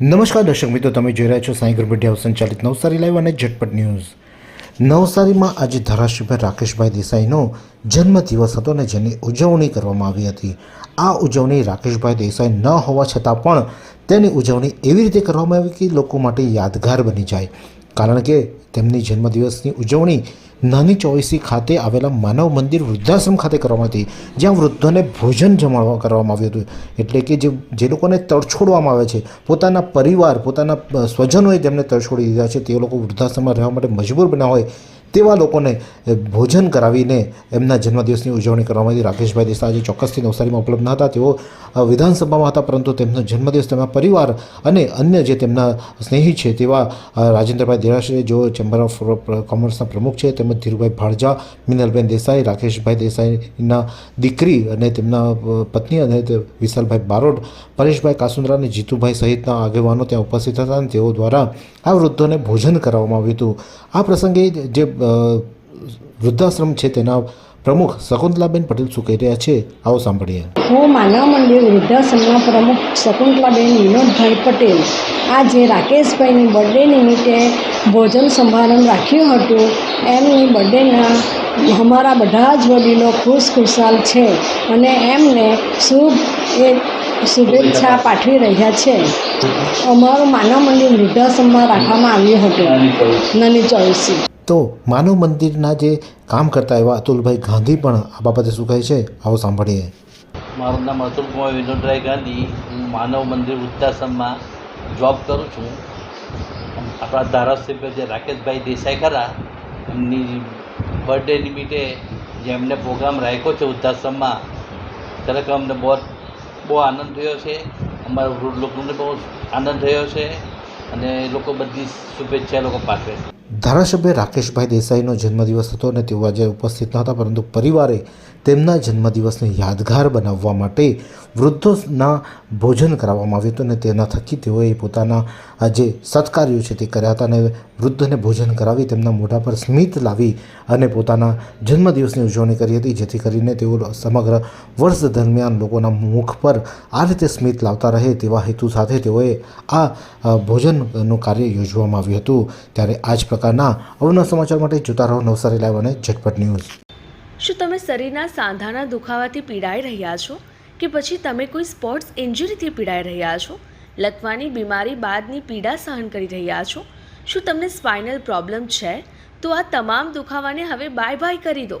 નમસ્કાર દર્શક મિત્રો, તમે જોઈ રહ્યા છો સાંઈ ગ્રુપ મીડિયા સંચાલિત નવસારી લાઈવ અને ઝટપટ ન્યૂઝ. નવસારીમાં આજે ધારાસભ્ય રાકેશભાઈ દેસાઈનો જન્મદિવસ હતો અને જેની ઉજવણી કરવામાં આવી હતી. આ ઉજવણી રાકેશભાઈ દેસાઈ ન હોવા છતાં પણ તેની ઉજવણી એવી રીતે કરવામાં આવી કે લોકો માટે યાદગાર બની જાય. કારણ કે તેમની જન્મદિવસની ઉજવણી નાની ચોવીસી ખાતે આવેલા માનવ મંદિર વૃદ્ધાશ્રમ ખાતે કરવામાં હતી, જ્યાં વૃદ્ધોને ભોજન જમાડવા કરવામાં આવ્યું હતું. એટલે કે જે જે લોકોને તડછોડવામાં આવે છે, પોતાના પરિવાર, પોતાના સ્વજનોએ તેમને તડછોડી દીધા છે. તે લોકો વૃદ્ધાશ્રમમાં રહેવા માટે મજબૂર બન્યા હોય તેવા લોકોને ભોજન કરાવીને એમના જન્મદિવસની ઉજવણી કરવામાં આવી. રાકેશભાઈ દેસાઈ ચોક્કસથી નવસારીમાં ઉપલબ્ધ હતા. તેઓ વિધાનસભામાં હતા, પરંતુ તેમનો જન્મદિવસ, તેમના પરિવાર અને અન્ય જે તેમના સ્નેહી છે તેવા રાજેન્દ્રભાઈ દેરાશે જેઓ ચેમ્બર ઓફ કોમર્સના પ્રમુખ છે, તેમજ ધીરુભાઈ ભાડજા, મિનલબેન દેસાઈ, રાકેશભાઈ દેસાઈના દીકરી અને તેમના પત્ની અને વિશાલભાઈ બારોટ પરેશભાઈ કાસુંદ્રા અને જીતુભાઈ સહિતના આગેવાનો ત્યાં ઉપસ્થિત હતા અને તેઓ દ્વારા આ વૃદ્ધોને ભોજન કરાવવામાં આવ્યું હતું. આ પ્રસંગે જે વૃદ્ધાશ્રમ છે તેના પ્રમુખ શકુંતલાબેન પટેલ શું કહી રહ્યા છે? આવો સાંભળીએ. હું માનવ મંદિર વૃદ્ધાશ્રમના પ્રમુખ શકુંતલાબેન વિનોદભાઈ પટેલ. આજે રાકેશભાઈની બર્થડે નિમિત્તે ભોજન સમારંભ રાખ્યું હતું. એમની બર્થડેના અમારા બધા જ વડીલો ખુશ ખુશાલ છે અને એમને શુભ એ શુભેચ્છા પાઠવી રહ્યા છે. અમારું માનવ મંદિર વૃદ્ધાશ્રમમાં રાખવામાં આવ્યું હતું. નાની ચોવીસી. તો માનવ મંદિરના જે કામ કરતા એવા અતુલભાઈ ગાંધી પણ આ બાબતે શું કહે છે? આવો સાંભળીએ. મારું નામ અતુલકુમાર વિનોદરાય ગાંધી. હું માનવ મંદિર વૃદ્ધાશ્રમમાં જોબ કરું છું. આપણા ધારાસભ્ય જે રાકેશભાઈ દેસાઈ ખરા, એમની બર્થડે નિમિત્તે જે એમને પ્રોગ્રામ રાખ્યો છે વૃદ્ધાશ્રમમાં ખરેખર અમને બહુ બહુ આનંદ થયો છે. અમારા વૃદ્ધ લોકોને બહુ આનંદ થયો છે અને લોકો બધી શુભેચ્છા લોકો પાઠવે છે. ધારાસભ્ય રાકેશભાઈ દેસાઈનો જન્મદિવસ હતો અને તેઓ આજે ઉપસ્થિત ન હતા, પરંતુ પરિવારે તેમના જન્મદિવસને યાદગાર બનાવવા માટે વૃદ્ધોના ભોજન કરાવવામાં આવ્યું હતું અને તેના થકી તેઓએ પોતાના જે સત્કાર્યો છે તે કર્યા હતા અને વૃદ્ધને ભોજન કરાવી તેમના મોઢા પર સ્મિત લાવી અને પોતાના જન્મદિવસની ઉજવણી કરી હતી, જેથી કરીને તેઓ સમગ્ર વર્ષ દરમિયાન લોકોના મુખ પર આ રીતે સ્મિત લાવતા રહે તેવા હેતુ સાથે તેઓએ આ ભોજનનું કાર્ય યોજવામાં આવ્યું હતું. ત્યારે આ જ પ્રકારના અવનવ સમાચાર માટે જોતા રહો નવસારી લાઈવ અને ઝટપટ ન્યૂઝ. શું તમે શરીરના સાંધાના દુખાવાથી પીડાઈ રહ્યા છો? કે પછી તમે કોઈ સ્પોર્ટ્સ ઇન્જરીથી પીડાઈ રહ્યા છો? લકવાની બીમારી બાદની પીડા સહન કરી રહ્યા છો? શું તમને સ્પાઇનલ પ્રોબ્લેમ છે? તો આ તમામ દુખાવાને હવે બાય બાય કરી દો.